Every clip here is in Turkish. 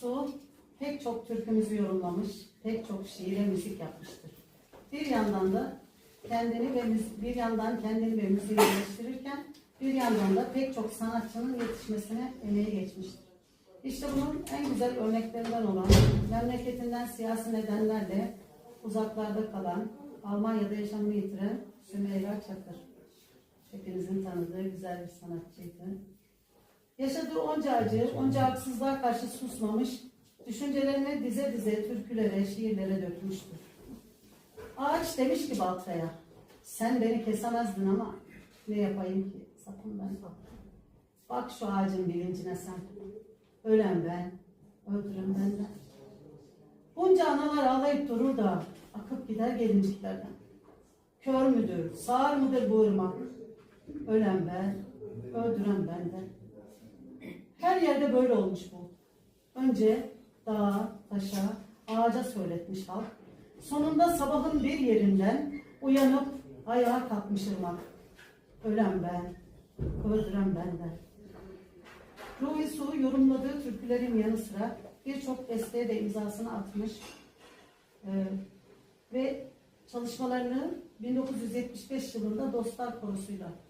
Su pek çok türkümüzü yorumlamış, pek çok şiire müzik yapmıştır. Bir yandan da kendini ve bir yandan kendini ve müziği geliştirirken bir yandan da pek çok sanatçının yetişmesine emeği geçmiştir. İşte bunun en güzel örneklerinden olan memleketinden siyasi nedenlerle uzaklarda kalan, Almanya'da yaşamını yitiren Sümeyra Çakır. Hepinizin tanıdığı güzel bir sanatçıydı. Yaşadığı onca acı, onca haksızlığa karşı susmamış, düşüncelerini dize dize türkülere, şiirlere dökmüştür. Ağaç demiş ki baltaya, sen beni kesemezdin ama ne yapayım ki, sapım ben bak. Bak şu ağacın bilincine sen, ölen ben, öldüren benden. Bunca analar ağlayıp durur da akıp gider gelinciklerden. Kör müdür, sağır mıdır bu ırmak? Ölen ben, öldüren benden. Her yerde böyle olmuş bu. Önce dağa, taşa, ağaca söyletmiş halk. Sonunda sabahın bir yerinden uyanıp ayağa kalkmış ırmak. Ölen ben, öldüren benden. Ruhi Su yorumladığı türkülerin yanı sıra birçok besteye de imzasını atmış. Ee, ve çalışmalarını 1975 yılında Dostlar Korosu'yla e,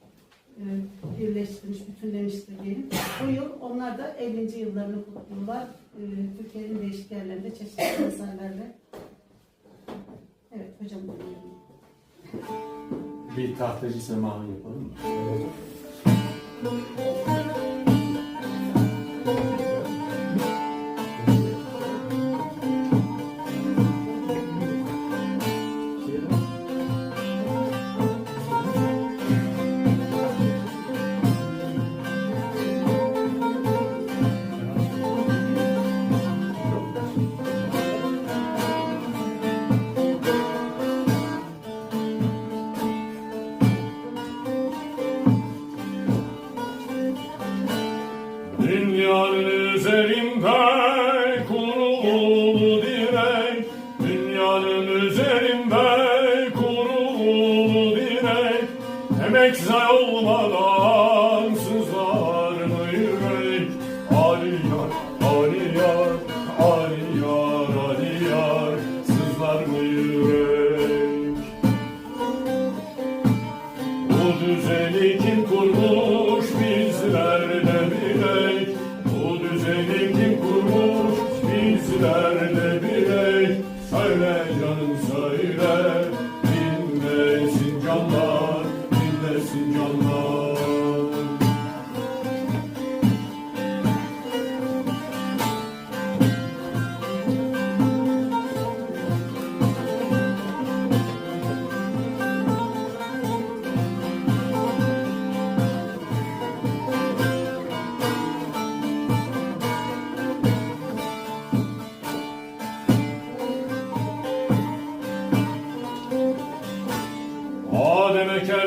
birleştirmiş, bütünlemiştir diyelim. Bu yıl onlar da 50. yıllarını kutluyorlar. E, Türkiye'nin değişik yerlerinde çeşitli eserlerle. Evet hocam. buyurun. Bir tahtacı semahı yapalım mı?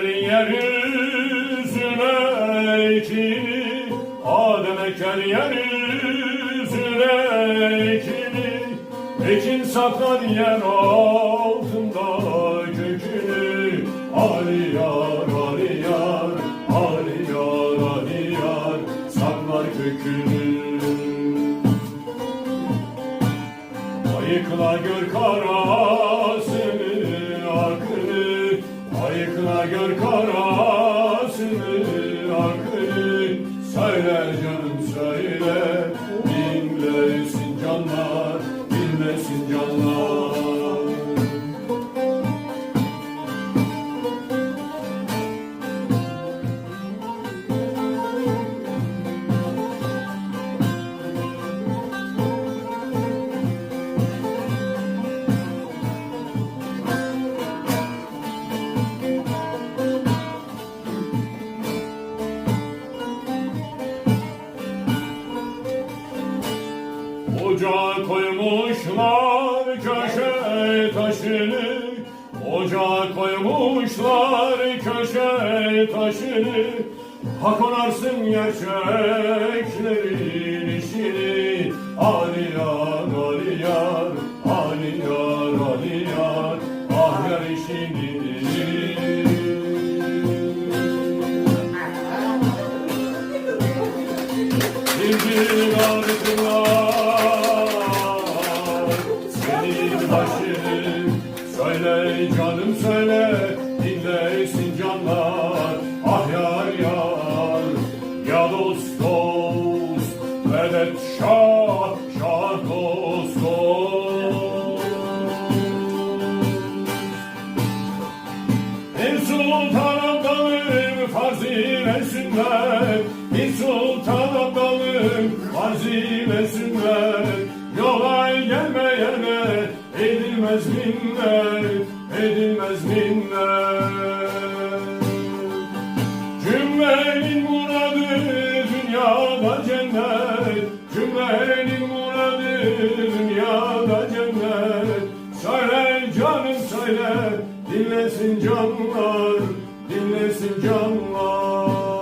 Eker yeryüzüne ekini Adem eker yeryüzüne ekini Ekin saklar yer altında kökünü Ali yar, Ali yar, Ali yar, kökünü. Ayıkla gör karasını Gör karasını akını Söyle canım söyle Ocağa koymuşlar köşe taşını. Ocağa koymuşlar köşe taşını. Ha konarsın gerçeklerin işini. Ali yar, Ali yar, Ali yar, Ali yar. Ah yar işini. Bir Söyle canım söyle dinlesin canlar Ah yar yar. Ya dost dost Vedet şah şah dost Bir sultan abdalım farz ile sünnet Bir sultan abdalım farz ile sünnet Yola gelmeyene edilmez minnet Edilmez minnet. Cümlenin muradı dünyada cennet. Cümlenin muradı dünyada cennet. Söyle canım söyle dinlesin canlar Dinlesin canlar